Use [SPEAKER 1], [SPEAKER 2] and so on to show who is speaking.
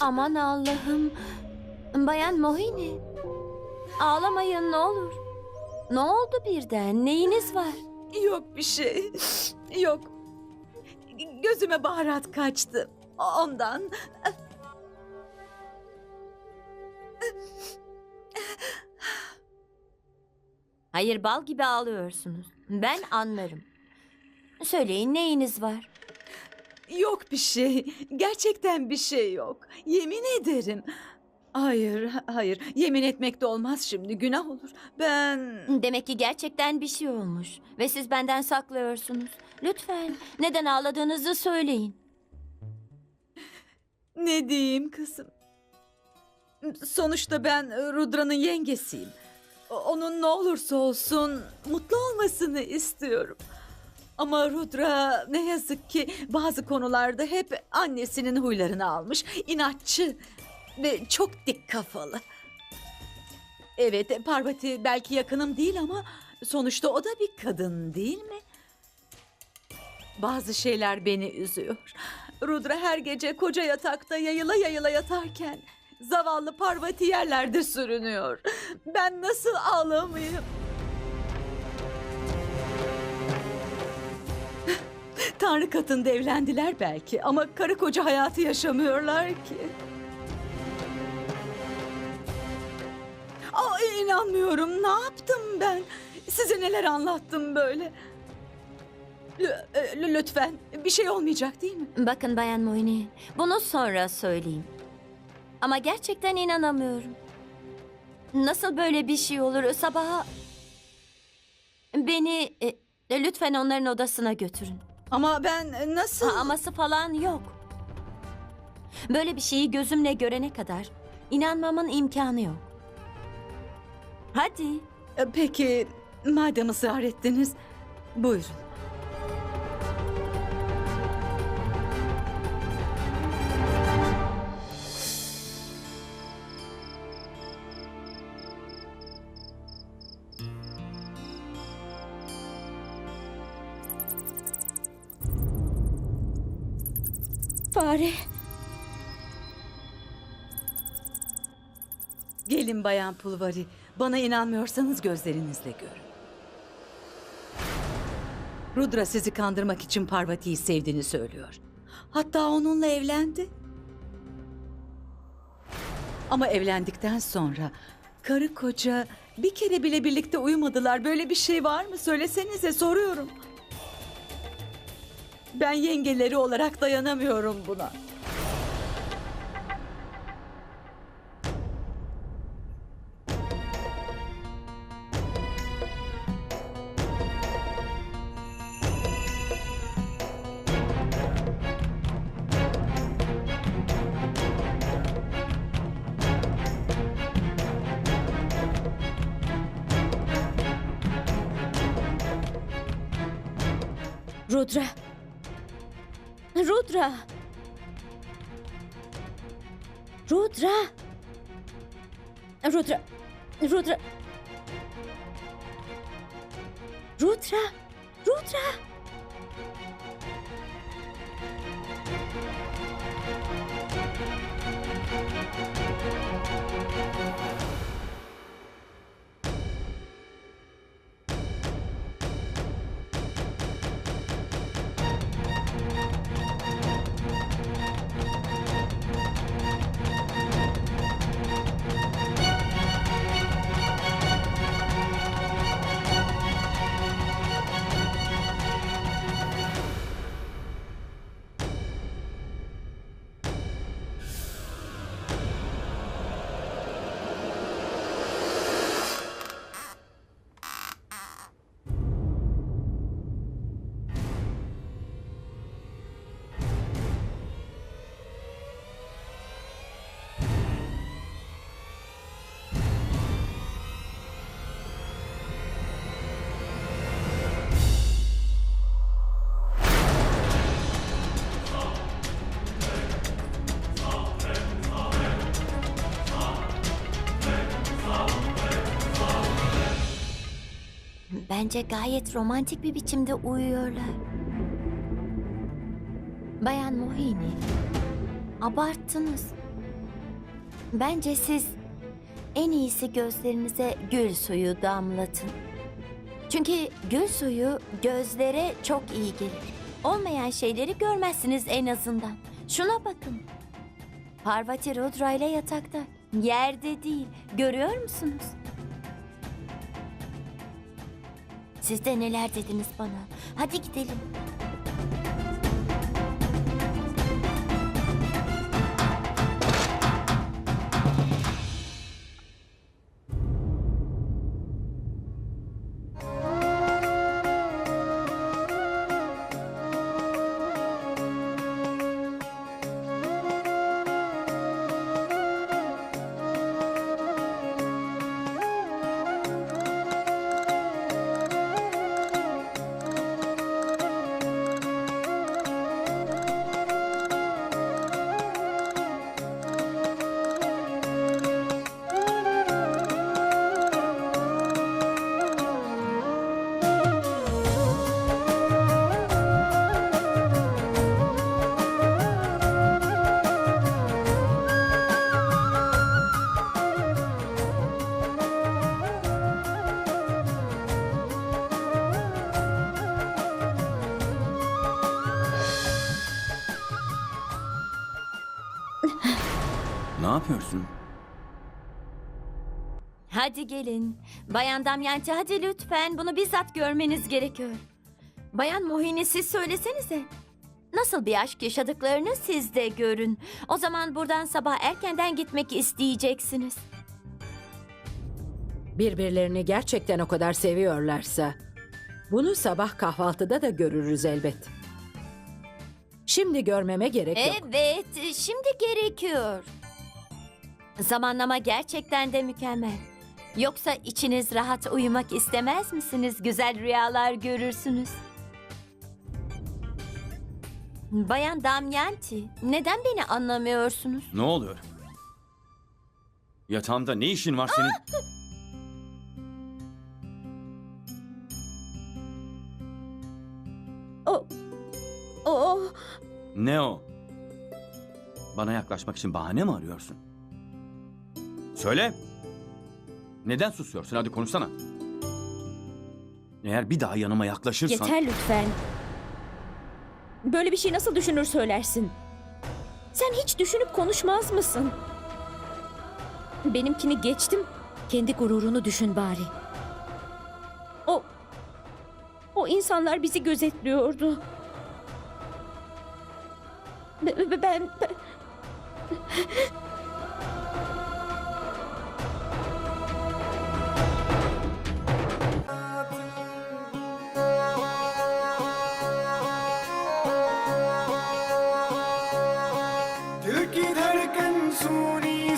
[SPEAKER 1] Aman Allah'ım. Bayan Mohini. Ağlamayın ne olur. Ne oldu birden? Neyiniz var?
[SPEAKER 2] Yok bir şey. Yok. Gözüme baharat kaçtı. Ondan.
[SPEAKER 1] Hayır bal gibi ağlıyorsunuz. Ben anlarım. Söyleyin neyiniz var?
[SPEAKER 2] Yok bir şey. Gerçekten bir şey yok. Yemin ederim. Hayır, hayır. Yemin etmek de olmaz şimdi. Günah olur. Ben...
[SPEAKER 1] Demek ki gerçekten bir şey olmuş. Ve siz benden saklıyorsunuz. Lütfen neden ağladığınızı söyleyin.
[SPEAKER 2] Ne diyeyim kızım? Sonuçta ben Rudra'nın yengesiyim. Onun ne olursa olsun mutlu olmasını istiyorum. Ama Rudra ne yazık ki bazı konularda hep annesinin huylarını almış. İnatçı ve çok dik kafalı. Evet Parvati belki yakınım değil ama sonuçta o da bir kadın değil mi? Bazı şeyler beni üzüyor. Rudra her gece koca yatakta yayıla yayıla yatarken zavallı Parvati yerlerde sürünüyor. Ben nasıl ağlamayayım? Tanrı katında evlendiler belki ama karı koca hayatı yaşamıyorlar ki. Aa, inanmıyorum. Ne yaptım ben? Size neler anlattım böyle? L- l- lütfen bir şey olmayacak değil mi?
[SPEAKER 1] Bakın Bayan Moyni, bunu sonra söyleyeyim. Ama gerçekten inanamıyorum. Nasıl böyle bir şey olur? Sabaha beni e, lütfen onların odasına götürün.
[SPEAKER 2] Ama ben nasıl...
[SPEAKER 1] Ha, aması falan yok. Böyle bir şeyi gözümle görene kadar inanmamın imkanı yok. Hadi.
[SPEAKER 2] E, Peki madem ısrar ettiniz buyurun.
[SPEAKER 1] Fare.
[SPEAKER 2] Gelin Bayan Pulvari. Bana inanmıyorsanız gözlerinizle görün. Rudra sizi kandırmak için Parvati'yi sevdiğini söylüyor. Hatta onunla evlendi. Ama evlendikten sonra karı koca bir kere bile birlikte uyumadılar. Böyle bir şey var mı? Söylesenize soruyorum. Ben yengeleri olarak dayanamıyorum buna.
[SPEAKER 1] Rudra. Rudra. Rudra. Rudra. Rudra. Rudra. Rudra. Bence gayet romantik bir biçimde uyuyorlar. Bayan Mohini, abarttınız. Bence siz en iyisi gözlerinize gül suyu damlatın. Çünkü gül suyu gözlere çok iyi gelir. Olmayan şeyleri görmezsiniz en azından. Şuna bakın. Parvati Rudra ile yatakta. Yerde değil. Görüyor musunuz? Siz de neler dediniz bana? Hadi gidelim.
[SPEAKER 3] Yapıyorsun?
[SPEAKER 1] Hadi gelin. Bayan Damyanti hadi lütfen bunu bizzat görmeniz gerekiyor. Bayan Mohini siz söylesenize. Nasıl bir aşk yaşadıklarını siz de görün. O zaman buradan sabah erkenden gitmek isteyeceksiniz.
[SPEAKER 4] Birbirlerini gerçekten o kadar seviyorlarsa bunu sabah kahvaltıda da görürüz elbet. Şimdi görmeme gerek yok.
[SPEAKER 1] Evet, şimdi gerekiyor. Zamanlama gerçekten de mükemmel. Yoksa içiniz rahat uyumak istemez misiniz? Güzel rüyalar görürsünüz. Bayan Damyanti, neden beni anlamıyorsunuz?
[SPEAKER 3] Ne oluyor? Yatağımda ne işin var senin?
[SPEAKER 2] O, o,
[SPEAKER 3] Ne o? Bana yaklaşmak için bahane mi arıyorsun? Söyle. Neden susuyorsun? Hadi konuşsana. Eğer bir daha yanıma yaklaşırsan...
[SPEAKER 5] Yeter lütfen. Böyle bir şey nasıl düşünür söylersin? Sen hiç düşünüp konuşmaz mısın? Benimkini geçtim. Kendi gururunu düşün bari. O... O insanlar bizi gözetliyordu. Be- be- Ben... ben...